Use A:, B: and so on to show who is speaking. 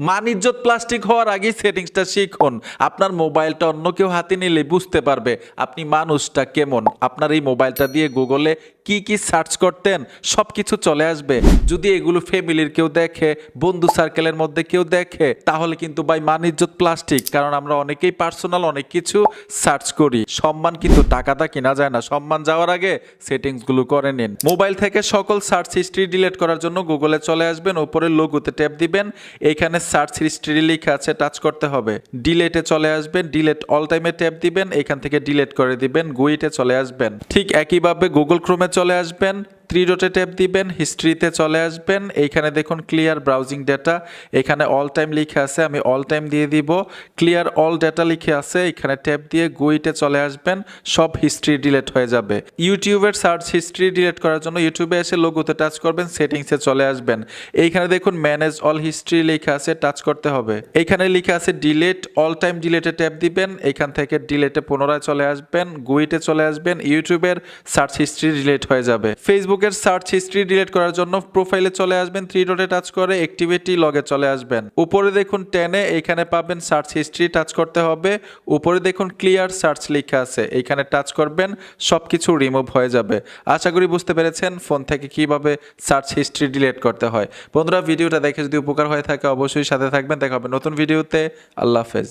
A: মানিজ্যত plastic হওয়ার আগেই সেটিংসটা শিখুন আপনার মোবাইলটা অন্য কেউ হাতে নিলে বুঝতে পারবে আপনি মানুষটা কেমন। আপনার এই মোবাইলটা দিয়ে গুগলে কি কি সার্চ করতেন সব কিছু চলে আসবে। যদি এগুলো ফ্যামিলির কেউ দেখে, বন্ধু সার্কেলের মধ্যে কেউ দেখে, তাহলে কিন্তু ভাই মানিজ্যত প্লাস্টিক কারণ আমরা অনেকেই পার্সোনাল অনেক কিছু সার্চ করি। সম্মান কিন্তু টাকাটা কিনা যায় না। সম্মান যাওয়ার আগে সেটিংসগুলো করে নিন। মোবাইল থেকে সকল সার্চ হিস্ট্রি ডিলিট করার জন্য গুগলে চলে আসবেন, ওপরে লোগোতে ট্যাপ দিবেন। এইখানে সার্চ হিস্ট্রি লেখা আছে টাচ করতে হবে। ডিলেটে চলে আসবেন ডিলেট অল টাইমে ট্যাপ দিবেন, এখান থেকে ডিলেট করে দিবেন গুইটে চলে আসবেন। ঠিক একইভাবে গুগল ক্রোমে চলে আসবেন। থ্রি ডটে ট্যাপ দিবেন, হিস্ট্রিতে চলে আসবেন। এইখানে দেখুন ক্লিয়ার ব্রাউজিং ডেটা এখানে অল টাইম লিখে আছে, আমি অল টাইম দিয়ে দিব। ক্লিয়ার অল ডেটা লিখে আছে, এখানে ট্যাপ দিয়ে গুইটে চলে আসবেন, সব হিস্ট্রি ডিলেট হয়ে যাবে। ইউটিউবের সার্চ হিস্ট্রি ডিলেট করার জন্য ইউটিউবে এসে লোগোতে টাচ করবেন সেটিংসে চলে আসবেন। এইখানে দেখুন ম্যানেজ অল হিস্ট্রি লেখা আছে টাচ করতে হবে। এখানে লিখে আছে ডিলেট অল টাইম ডিলেটে ট্যাপ দিবেন, এখান থেকে ডিলেটে পুনরায় চলে আসবেন গুইটে চলে আসবেন, ইউটিউবের সার্চ হিস্ট্রি ডিলেট হয়ে যাবে। ফেসবুকের সার্চ হিস্ট্রি ডিলিট করার জন্য প্রোফাইলে চলে আসবেন থ্রি ডটে টাচ করে অ্যাক্টিভিটি লগে চলে আসবেন। উপরে দেখুন টেনে এখানে পাবেন সার্চ হিস্ট্রি টাচ করতে হবে। উপরে দেখুন ক্লিয়ার সার্চ লেখা আছে এইখানে টাচ করবেন সব কিছু রিমুভ হয়ে যাবে। আশা করি বুঝতে পেরেছেন ফোন থেকে কীভাবে সার্চ হিস্ট্রি ডিলিট করতে হয়। বন্ধুরা, ভিডিওটা দেখে যদি উপকার হয়ে থাকে, অবশ্যই সাথে থাকবেন। দেখা হবে নতুন ভিডিওতে। আল্লাহ হাফেজ।